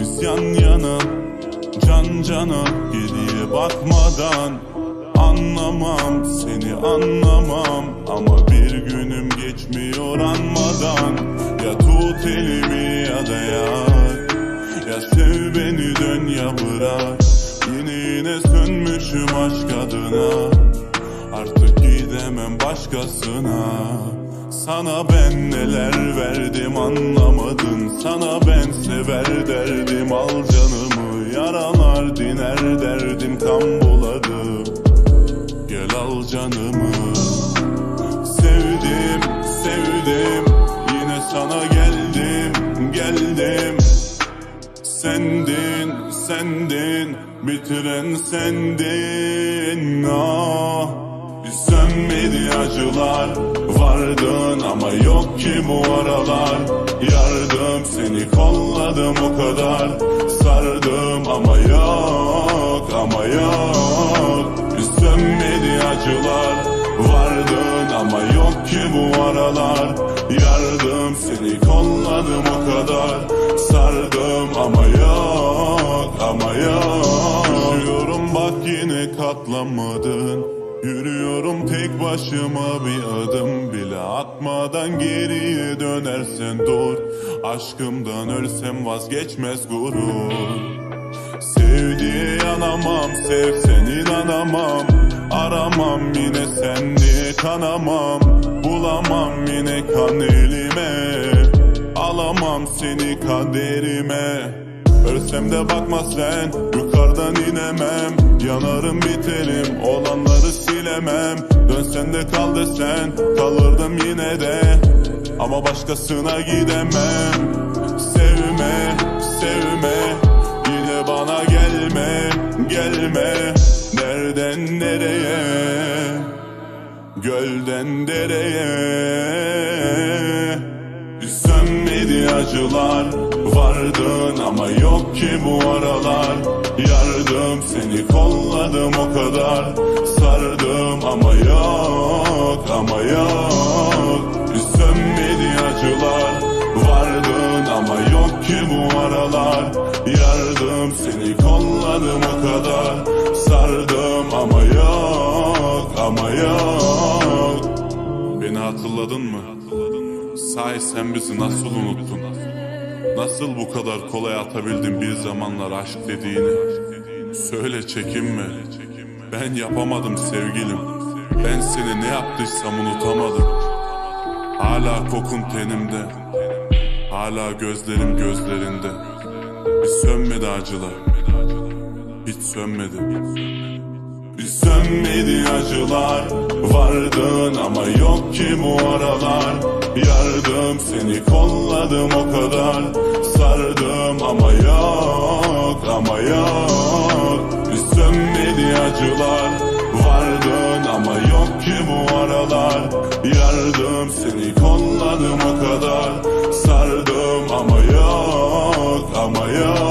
Biz yan yana can cana Geriye bakmadan Anlamam seni anlamam. Ama bir günüm geçmiyor anmadan. Ya tut elimi ya da yak Ya sev beni dön ya bırak. Yine yine sönmüşüm aşk adına. Artık gidemem başkasına. Sana ben neler verdim anlamadın. Sana sever derdim al canımı Yaralar diner derdim kan buladı Gel al canımı. Sevdim, sevdim Yine sana geldim, geldim. Sendin, sendin Bitiren sendin. Ah Sönmedi acılar Vardın ama yok ki bu aralar. Yardım seni kolladım o kadar Sardım ama yok ama yok. Sönmedi acılar Vardın ama yok ki bu aralar. Yardım seni kolladım o kadar Sardım ama yok ama yok. Yürüyorum bak yine katlanmadın Yürüyorum tek başıma bir adım bile atmadan geriye dönersen dur. Aşkımdan ölsem vazgeçmez gurur. Sevdiğe yanamam sevsen inanamam. Aramam yine sen diye kanamam. Bulamam yine kan elime. Alamam seni kaderime. Ölsem de bakma sen Yukarıdan inemem. Yanarım biterim Olanları silemem Dönsen de kal desen Kalırdım yine de. Ama başkasına gidemem. Sevme, sevme Yine bana gelme, gelme. Nereden nereye? Gölden dereye. Sönmedi acılar Vardın ama yok ki bu aralar. Yardım seni kolladım o kadar ama yok ama yok Sönmedi acılar Vardın ama yok ki bu aralar Yardım seni kolladım o kadar Sardım ama yok ama yok Beni hatırladın mı? Sahi sen bizi nasıl unuttun? Nasıl bu kadar kolay atabildin bir zamanlar aşk dediğini? Söyle çekinme. Ben yapamadım sevgilim. Ben seni ne yaptıysam unutamadım. Hala kokun tenimde. Hala gözlerim gözlerinde. Hiç sönmedi acılar. Hiç sönmedi. Hiç sönmedi acılar Vardın ama yok ki bu aralar Yardım seni kolladım o kadar Sardım ama yok ama yok Maya.